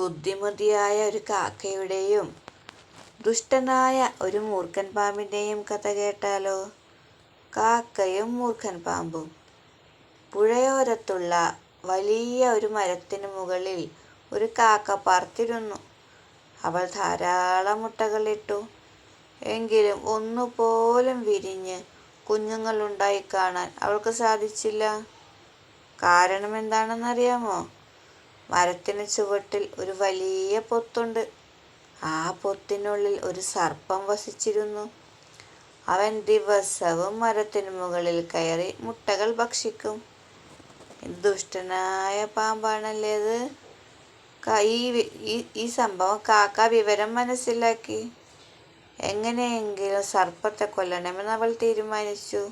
ബുദ്ധിമതിയായ ഒരു കാക്കയുടെയും ദുഷ്ടനായ ഒരു മൂർഖൻ പാമ്പിന്റെയും കഥ കേട്ടാലോ? കാക്കയും മൂർഖൻ പാമ്പും. പുഴയോരത്തുള്ള വലിയ ഒരു മരത്തിന് മുകളിൽ ഒരു കാക്ക പാർത്തിരുന്നു. അവൾ ധാരാളം മുട്ടകളിട്ടു എങ്കിലും ഒന്നുപോലും വിരിഞ്ഞ് കുഞ്ഞുങ്ങളുണ്ടായി കാണാൻ അവൾക്ക് സാധിച്ചില്ല. കാരണം എന്താണെന്നറിയാമോ? മരത്തിനു ചുവട്ടിൽ ഒരു വലിയ പൊത്തുണ്ട്. ആ പൊത്തിനുള്ളിൽ ഒരു സർപ്പം വസിച്ചിരുന്നു. അവൻ ദിവസവും മരത്തിന് മുകളിൽ കയറി മുട്ടകൾ ഭക്ഷിക്കും. ദുഷ്ടനായ പാമ്പാണല്ലേ അത്! ഈ സംഭവം കാക്ക വിവരം മനസ്സിലാക്കി. എങ്ങനെയെങ്കിലും സർപ്പത്തെ കൊല്ലണമെന്ന് അവൾ തീരുമാനിച്ചു.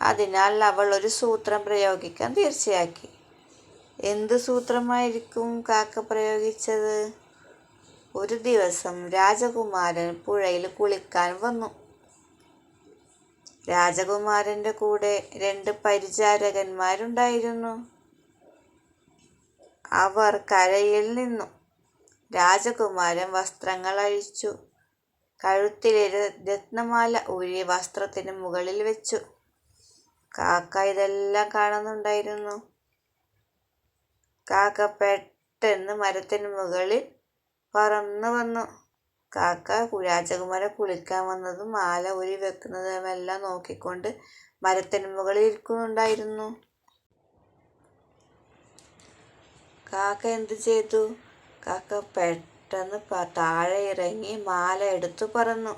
അതിനാൽ അവൾ ഒരു സൂത്രം പ്രയോഗിക്കാൻ തീർച്ചയാക്കി. എന്ത് സൂത്രമായിരിക്കും കാക്ക പ്രയോഗിച്ചത്? ഒരു ദിവസം രാജകുമാരൻ പുഴയിൽ കുളിക്കാൻ വന്നു. രാജകുമാരന്റെ കൂടെ രണ്ട് പരിചാരകന്മാരുണ്ടായിരുന്നു. അവർ കരയിൽ നിന്നു. രാജകുമാരൻ വസ്ത്രങ്ങൾ അഴിച്ചു. കഴുത്തിലെ രത്നമാല ഊരി വസ്ത്രത്തിന് മുകളിൽ വെച്ചു. കാക്ക ഇതെല്ലാം കാണുന്നുണ്ടായിരുന്നു. കാക്ക പെട്ടെന്ന് മരത്തിന് മുകളിൽ പറന്നു വന്നു. കാക്ക രാജകുമാരൻ കുളിക്കാൻ വന്നതും മാല ഉരി വെക്കുന്നതുമെല്ലാം നോക്കിക്കൊണ്ട് മരത്തിന് മുകളിൽ ഇരിക്കുന്നുണ്ടായിരുന്നു. കാക്ക എന്ത് ചെയ്തു? കാക്ക പെട്ടെന്ന് താഴെ ഇറങ്ങി മാല എടുത്തു പറന്നു.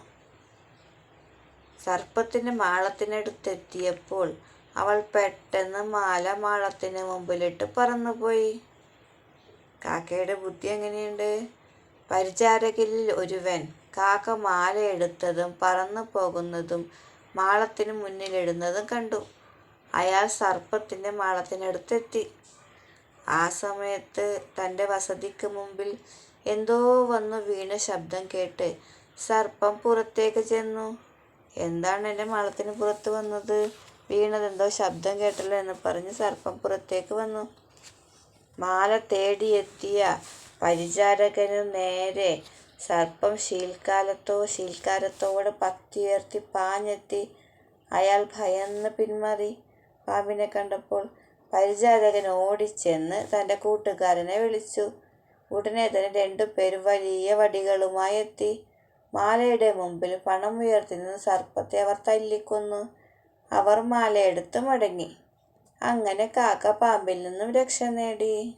സർപ്പത്തിന്റെ മാളത്തിനടുത്തെത്തിയപ്പോൾ അവൾ പെട്ടെന്ന് മാല മാളത്തിന് മുമ്പിലിട്ട് പറന്നുപോയി. കാക്കയുടെ ബുദ്ധി എങ്ങനെയുണ്ട്? പരിചാരകരിൽ ഒരുവൻ കാക്ക മാല എടുത്തതും പറന്നു പോകുന്നതും മാളത്തിന് മുന്നിലിടുന്നതും കണ്ടു. അയാൾ സർപ്പത്തിന്റെ മാളത്തിനടുത്തെത്തി. ആ സമയത്ത് തന്റെ വസതിക്ക് മുമ്പിൽ എന്തോ വന്നു വീണ ശബ്ദം കേട്ട് സർപ്പം പുറത്തേക്ക് ചെന്നു. എന്താണ് എന്റെ മാളത്തിന് പുറത്ത് വന്നത് വീണതെന്തോ ശബ്ദം കേട്ടല്ലോ എന്ന് പറഞ്ഞ് സർപ്പം പുറത്തേക്ക് വന്നു. മാല തേടിയെത്തിയ പരിചാരകനു നേരെ സർപ്പം ശീൽക്കാലത്തോ ശീൽക്കാരത്തോടെ പത്തിയർത്തി പാഞ്ഞെത്തി. അയാൾ ഭയന്ന് പിന്മാറി. പാമ്പിനെ കണ്ടപ്പോൾ പരിചാരകൻ ഓടിച്ചെന്ന് തന്റെ കൂട്ടുകാരനെ വിളിച്ചു. ഉടനെ തന്നെ രണ്ടുപേരും വലിയ വടികളുമായി എത്തി. മാലയുടെ മുമ്പിൽ പണം ഉയർത്തി നിന്ന് സർപ്പത്തെ അവർ തല്ലിക്കൊന്നു. അവർ മാലയെടുത്ത് മടങ്ങി. അങ്ങനെ കാക്ക പാമ്പിൽ നിന്നും രക്ഷ നേടി.